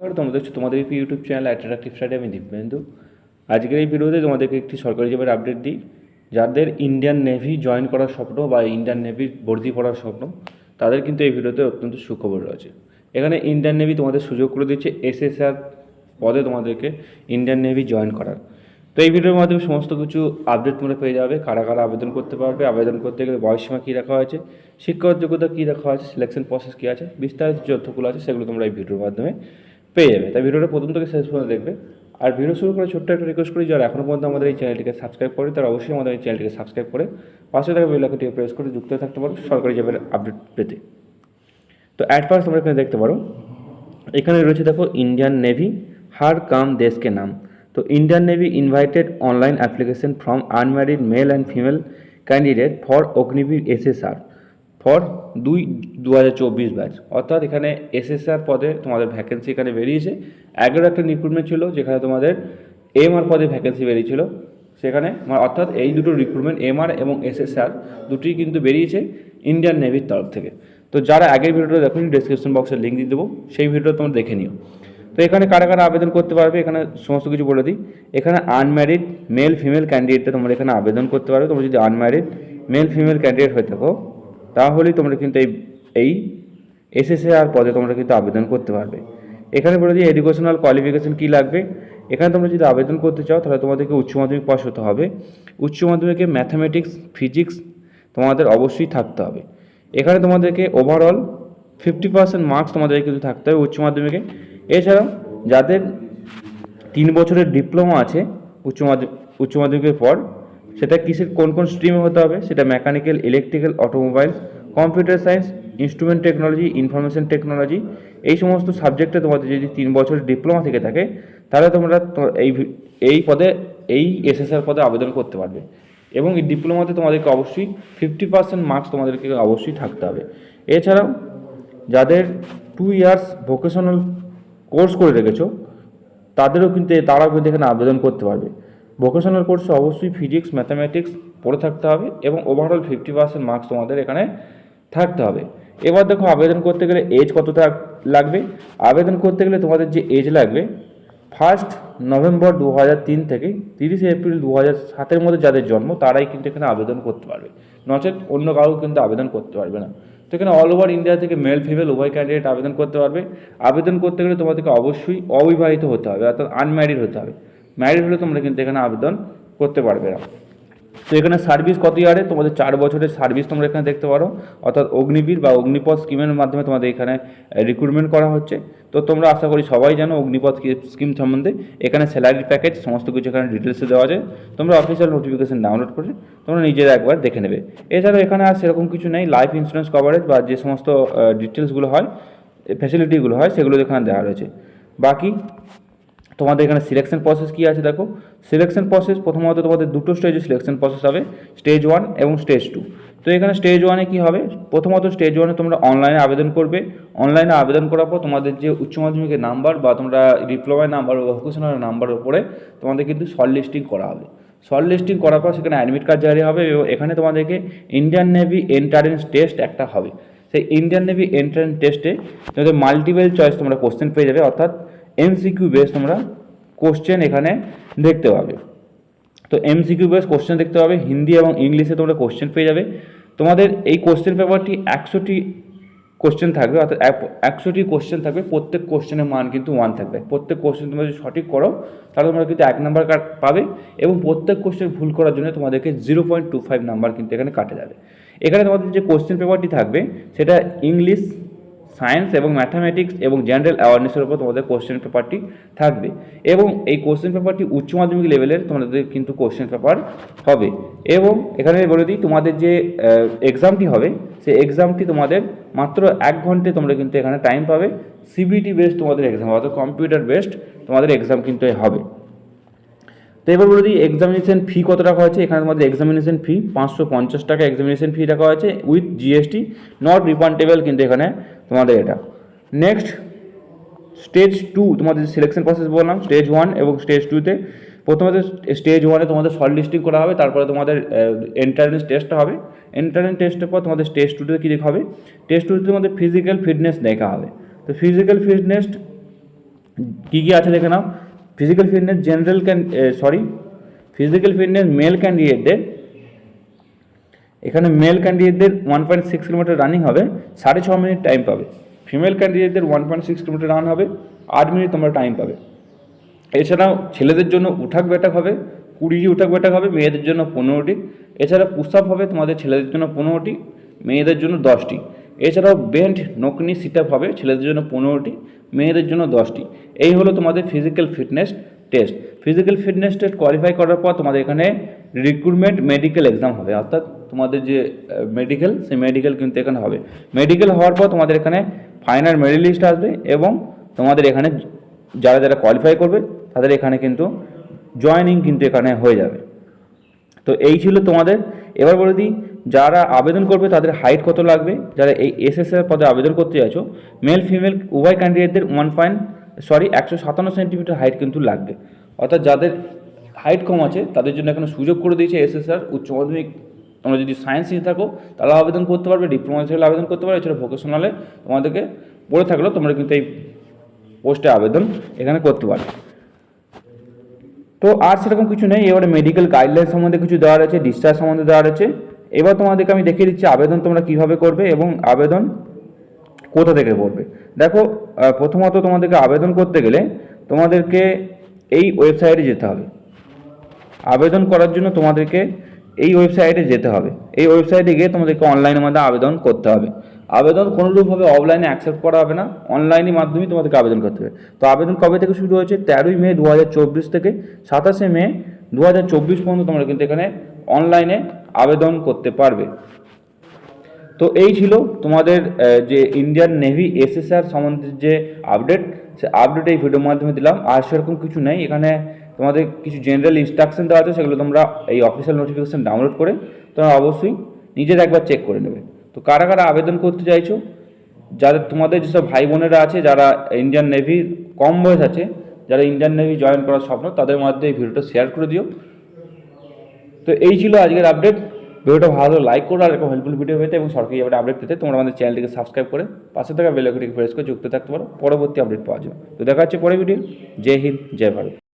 তোমরা দেখছ তোমাদের ইউটিউব চ্যানেল অ্যাট্রাক্টিভ স্টাডি আমি দীপেন্দু আজকের এই ভিডিওতে তোমাদেরকে একটি সরকারি জবের আপডেট দিই। যাদের ইন্ডিয়ান নেভি জয়েন করার স্বপ্ন বা ইন্ডিয়ান নেভির ভর্তি করার স্বপ্ন, তাদের কিন্তু এই ভিডিওতে অত্যন্ত সুখবর রয়েছে। এখানে ইন্ডিয়ান নেভি তোমাদের সুযোগ করে দিচ্ছে এসএসআর পদে তোমাদেরকে ইন্ডিয়ান নেভি জয়েন করার। তো এই ভিডিওর মাধ্যমে সমস্ত কিছু আপডেট তোমরা পেয়ে যাবে। কারা কারা আবেদন করতে পারবে, আবেদন করতে গেলে বয়সসীমা কী রাখা হয়েছে, শিক্ষাগত যোগ্যতা কী রাখা হয়েছে সিলেকশন প্রসেস কী আছে, বিস্তারিত তথ্যগুলো আছে সেগুলো তোমরা এই ভিডিওর মাধ্যমে পেয়ে যাবে। তাই ভিডিওটা প্রথম থেকে শেষ পর্যন্ত দেখবে। আর ভিডিও শুরু করে ছোট্ট একটা রিকোয়েস্ট করি, যারা এখনও পর্যন্ত আমাদের এই চ্যানেলটিকে সাবস্ক্রাইব করে তারা অবশ্যই আমাদের এই চ্যানেলটিকে সাবস্ক্রাইব করে পাশে থাকা বেলাকটিকে প্রেস করে যুক্ত থাকতে পারো, সরকারি জবের আপডেট পেতে। তো অ্যাট ফার্স্ট তোমরা এখানে দেখতে পারো, এখানে রয়েছে দেখো ইন্ডিয়ান নেভি হার কাম দেশকে নাম তো Indian Navy invited online application from unmarried male and female candidate for Agniveer SSR for দুই দু হাজার চব্বিশ ব্যাচ অর্থাৎ এখানে এসএসআর পদে তোমাদের ভ্যাকেন্সি এখানে বেরিয়েছে। এগারো একটা রিক্রুটমেন্ট ছিল, যেখানে তোমাদের এমআর পদে ভ্যাকেন্সি বেরিয়েছিল। সেখানে অর্থাৎ এই দুটো রিক্রুটমেন্ট এমআর এবং এসএসআর দুটোই কিন্তু বেরিয়েছে ইন্ডিয়ান নেভির তরফ থেকে। তো যারা আগের ভিডিওটা দেখুন ডিসক্রিপশন বক্সে লিঙ্ক দিয়ে দেবো, সেই ভিডিও তোমরা দেখে নিও। তো এখানে কারা কারা আবেদন করতে পারবে, এখানে সমস্ত কিছু বলে দিই। এখানে আনম্যারিড মেল ফিমেল ক্যান্ডিডেটটা তোমরা এখানে আবেদন করতে পারবে। তোমরা যদি আনম্যারিড মেল ফিমেল ক্যান্ডিডেট হয়ে থাকো তাহলেই তোমরা কিন্তু এই এই এসএসএআর পদে তোমরা কিন্তু আবেদন করতে পারবে। এখানে বলে যে এডুকেশনাল কোয়ালিফিকেশন কী লাগবে? এখানে তোমরা যদি আবেদন করতে চাও, তাহলে তোমাদেরকে উচ্চ মাধ্যমিক পাস হতে হবে। উচ্চ মাধ্যমিকে ম্যাথামেটিক্স ফিজিক্স তোমাদের অবশ্যই থাকতে হবে। এখানে তোমাদেরকে ওভারঅল ফিফটি পার্সেন্ট মার্কস তোমাদের কিন্তু থাকতে হবে উচ্চ মাধ্যমিকে। এছাড়াও যাদের তিন বছরের ডিপ্লোমা আছে, উচ্চ মাধ্যমিক, উচ্চ মাধ্যমিকের পর সেটা কিসের, কোন কোন স্ট্রিমে হতে হবে, সেটা mechanical electrical automobiles computer science instrument technology information technology এই সমস্ত সাবজেক্টে তোমাদের যদি তিন বছর ডিপ্লোমা থেকে থাকে, তাহলে তোমরা এই এই পদে, এই এসএসআর পদে আবেদন করতে পারবে। এবং এই ডিপ্লোমাতে তোমাদেরকে অবশ্যই ফিফটি পার্সেন্ট মার্কস তোমাদেরকে অবশ্যই থাকতে হবে। এছাড়াও, যাদের টু ইয়ার্স ভোকেশনাল কোর্স করে রেখেছো, তাদেরও কিন্তু তারাও কিন্তু এখানে আবেদন করতে পারবে। ভোকেশনাল কোর্সে অবশ্যই ফিজিক্স ম্যাথামেটিক্স পড়ে থাকতে হবে এবং ওভারঅল ফিফটি পার্সেন্ট মার্কস তোমাদের এখানে থাকতে হবে। এবার দেখো আবেদন করতে গেলে এজ কতটা লাগবে? আবেদন করতে গেলে তোমাদের যে এজ লাগবে ফার্স্ট নভেম্বর দু তিন থেকে তিরিশে এপ্রিল দু হাজার সাতের মধ্যে যাদের জন্ম, তারাই কিন্তু এখানে আবেদন করতে পারবে। নচেত অন্য কারও কিন্তু আবেদন করতে পারবে না। তো এখানে অল ওভার ইন্ডিয়া থেকে মেল ফিমেল উভয় ক্যান্ডিডেট আবেদন করতে পারবে। আবেদন করতে গেলে তোমাদেরকে অবশ্যই অবিবাহিত হতে হবে, অর্থাৎ আনম্যারিড হতে হবে। ম্যারিড হলে তোমরা কিন্তু এখানে আবেদন করতে পারবে না। তো এখানে সার্ভিস কত ইয়ারে তোমাদের চার বছরের সার্ভিস তোমরা এখানে দেখতে পারো। অর্থাৎ অগ্নিবীর বা অগ্নিপথ স্কিমের মাধ্যমে তোমাদের এখানে রিক্রুটমেন্ট করা হচ্ছে। তো তোমরা আশা করি সবাই জানো অগ্নিপথ স্কিম সম্বন্ধে। এখানে স্যালারি প্যাকেজ সমস্ত কিছু এখানে ডিটেলসে দেওয়া আছে। তোমরা অফিসিয়াল নোটিফিকেশন ডাউনলোড করে তোমরা নিজেরা একবার দেখে নেবে। এছাড়াও এখানে আর সেরকম কিছু নেই। লাইফ ইন্স্যুরেন্স কভারেজ বা যে সমস্ত ডিটেলসগুলো হয় ফ্যাসিলিটিগুলো হয়, সেগুলো এখানে দেওয়া রয়েছে। বাকি তোমাদের এখানে সিলেকশন প্রসেস কী আছে দেখো? সিলেকশন প্রসেস প্রথমত তোমাদের দুটো স্টেজে সিলেকশন প্রসেস হবে স্টেজ ওয়ান এবং স্টেজ টু তো এখানে স্টেজ ওয়ানে কী হবে? প্রথমত স্টেজ ওয়ানে তোমরা অনলাইনে আবেদন করবে। অনলাইনে আবেদন করার পর তোমাদের যে উচ্চ মাধ্যমিকের নাম্বার বা তোমরা ডিপ্লোমার নাম্বার বা ভোকেশনাল নাম্বারের উপরে তোমাদের কিন্তু শর্ট লিস্টিং করা হবে। শর্ট লিস্টিং করার পর সেখানে অ্যাডমিট কার্ড জারি হবে এবং এখানে তোমাদেরকে ইন্ডিয়ান নেভি এন্ট্রান্স টেস্ট একটা হবে। সেই ইন্ডিয়ান নেভি এন্ট্রান্স টেস্টে তোমাদের মাল্টিপল চয়েস তোমরা কোশ্চেন পেয়ে যাবে, অর্থাৎ এমসিকিউ বেস তোমরা কোশ্চেন এখানে দেখতে পাবে। তো এমসিকিউ বেস কোশ্চেন দেখতে পাবে, হিন্দি এবং ইংলিশে তোমরা কোশ্চেন পেয়ে যাবে। তোমাদের এই কোশ্চেন পেপারটি একশোটি কোশ্চেন থাকবে, অর্থাৎ এক- একশোটি কোশ্চেন থাকবে, প্রত্যেক কোশ্চেনের মান কিন্তু ওয়ান থাকবে। প্রত্যেক কোশ্চেন তোমরা যদি সঠিক করো, তাহলে তোমরা কিন্তু এক নাম্বার কাট পাবে এবং প্রত্যেক কোশ্চেন ভুল করার জন্য তোমাদেরকে zero point two five number কিন্তু এখানে কাটে যাবে। এখানে তোমাদের যে কোশ্চেন পেপারটি থাকবে, সেটা ইংলিশ সায়েন্স এবং ম্যাথামেটিক্স এবং জেনারেল অ্যাওয়ারনেসের উপর তোমাদের কোশ্চেন পেপারটি থাকবে। এবং এই কোশ্চেন পেপারটি উচ্চ মাধ্যমিক লেভেলের তোমাদের কিন্তু কোশ্চেন পেপার হবে। এবং এখানে বলে দিই, তোমাদের যে এক্সামটি হবে, সেই এক্সামটি তোমাদের মাত্র এক ঘন্টায় তোমরা কিন্তু এখানে টাইম পাবে। সিবিটি বেসড তোমাদের এক্সাম অর্থাৎ কম্পিউটার বেসড তোমাদের এক্সাম কিন্তু হবে। তো এবার বলে দিই এক্সামিনেশন ফি কত টাকা হয়েছে? এখানে তোমাদের এক্সামিনেশন ফি পাঁচশো পঞ্চাশ টাকা এক্সামিনেশন ফি রাখা হয়েছে উইথ জিএসটি নট রিফান্ডেবল কিন্তু এখানে তোমাদের এটা। নেক্সট স্টেজ টু তোমাদের সিলেকশন প্রসেস বললাম স্টেজ ওয়ান এবং স্টেজ টুতে প্রথমত স্টেজ ওয়ানে তোমাদের শর্ট লিস্টিং করা হবে, তারপরে তোমাদের এন্ট্রান্স টেস্ট হবে। এন্ট্রান্স টেস্টের পর তোমাদের স্টেজ টুতে কী দেখা হবে? টেস্ট টুতে তোমাদের ফিজিক্যাল ফিটনেস দেখা হবে। তো ফিজিক্যাল ফিটনেস কী কী আছে দেখে নাও? Physical fitness general can sorry physical fitness male ক্যান্ডিডেটদের এখানে male ক্যান্ডিডেটদের one point six kilometre running হবে, সাড়ে ছ মিনিট টাইম পাবে। Female ক্যান্ডিডেটদের one point six kilometre run হবে, আট মিনিট তোমরা টাইম পাবে। এছাড়াও ছেলেদের জন্য উঠাক বেটাক হবে কুড়িটি উঠাক বেটাক হবে, মেয়েদের জন্য পনেরোটি এছাড়া পুস্তাপ হবে তোমাদের ছেলেদের জন্য পনেরোটি মেয়েদের জন্য দশটি এছাড়াও বেন্ট নকনি সিট আপ হবে, ছেলেদের জন্য পনেরোটি মেয়েদের জন্য দশটি এই হলো তোমাদের physical fitness test physical fitness test qualify করার পর তোমাদের এখানে রিক্রুটমেন্ট মেডিকেল এক্সাম হবে, অর্থাৎ তোমাদের যে মেডিকেল সেই মেডিকেল কিন্তু এখানে হবে। মেডিকেল হওয়ার পর তোমাদের এখানে ফাইনাল মেরিট লিস্ট আসবে এবং তোমাদের এখানে যারা যারা কোয়ালিফাই করবে, তাদের এখানে কিন্তু জয়েনিং কিন্তু এখানে হয়ে যাবে। তো এই ছিল তোমাদের। এবার বলে দিই, যারা আবেদন করবে, তাদের হাইট কত লাগবে? যারা এই এসএসএর পদে আবেদন করতে চাইছো মেল ফিমেল উভয় ক্যান্ডিডেটদের ওয়ান পয়েন্ট সরি একশো সাতান্ন সেন্টিমিটার হাইট কিন্তু লাগবে। অর্থাৎ যাদের হাইট কম আছে, তাদের জন্য এখানে সুযোগ করে দিয়েছে এসএসআর উচ্চ মাধ্যমিক তোমরা যদি সায়েন্স নিয়ে থাকো, তাহলে আবেদন করতে পারবে ডিপ্লোমা হিসেবে আবেদন করতে পারবে, এছাড়া ভোকেশনালে তোমাদেরকে পড়ে থাকলেও তোমরা কিন্তু এই পোস্টে আবেদন এখানে করতে পারবে। তো আর সেরকম কিছু নেই, এবারে মেডিকেল গাইডলাইন সম্বন্ধে কিছু দেওয়া রয়েছে ডিসচার্জ সম্বন্ধে দেওয়া রয়েছে এবার তোমাদেরকে আমি দেখিয়ে দিচ্ছি আবেদন তোমরা কীভাবে করবে এবং আবেদন কোথা থেকে করবে। দেখো প্রথমত তোমাদেরকে আবেদন করতে গেলে তোমাদেরকে এই ওয়েবসাইটে যেতে হবে। আবেদন করার জন্য তোমাদেরকে এই ওয়েবসাইটে যেতে হবে। এই ওয়েবসাইটে গিয়ে তোমাদেরকে অনলাইনের মাধ্যমে আবেদন করতে হবে। আবেদন কোনোরূপভাবে অফলাইনে অ্যাকসেপ্ট করা হবে না। অনলাইনের মাধ্যমেই তোমাদেরকে আবেদন করতে হবে। তো আবেদন কবে থেকে শুরু হয়েছে? তেরোই মে দু হাজার চব্বিশ থেকে সাতাশে মে দু হাজার চব্বিশ পর্যন্ত তোমরা কিন্তু এখানে অনলাইনে আবেদন করতে পারবে। তো এই ছিল তোমাদের যে ইন্ডিয়ান নেভি এসএসআর সম্বন্ধে যে আপডেট সে আপডেট এই ভিডিওর মাধ্যমে দিলাম। আর সেরকম কিছু নেই। এখানে তোমাদের কিছু জেনারেল ইনস্ট্রাকশন দেওয়া আছে, সেগুলো তোমরা এই অফিসিয়াল নোটিফিকেশান ডাউনলোড করে তোমরা অবশ্যই নিজের একবার চেক করে নেবে। তো কারা কারা আবেদন করতে চাইছো? যাদের তোমাদের যেসব ভাই বোনেরা আছে, যারা ইন্ডিয়ান নেভির কম বয়স আছে, যারা ইন্ডিয়ান নেভি জয়েন করার স্বপ্ন, তাদের মধ্যে এই ভিডিওটা শেয়ার করে দিও। তো এই ছিল আজকের আপডেট ভিডিওটা ভালো লাইক করো আর এরকম হেল্পফুল ভিডিও পেতে এবং সরকারি আপডেট আপডেট পেতে তোমরা আমাদের চ্যানেলটিকে সাবস্ক্রাইব করে পাশে থাকা বেলাইকনটিকে প্রেস করে যুক্ত থাকতে পারো। পরবর্তী আপডেট পাওয়া যাবে তো দেখা হচ্ছে পরে ভিডিও জয় হিন্দ, জয় ভারত।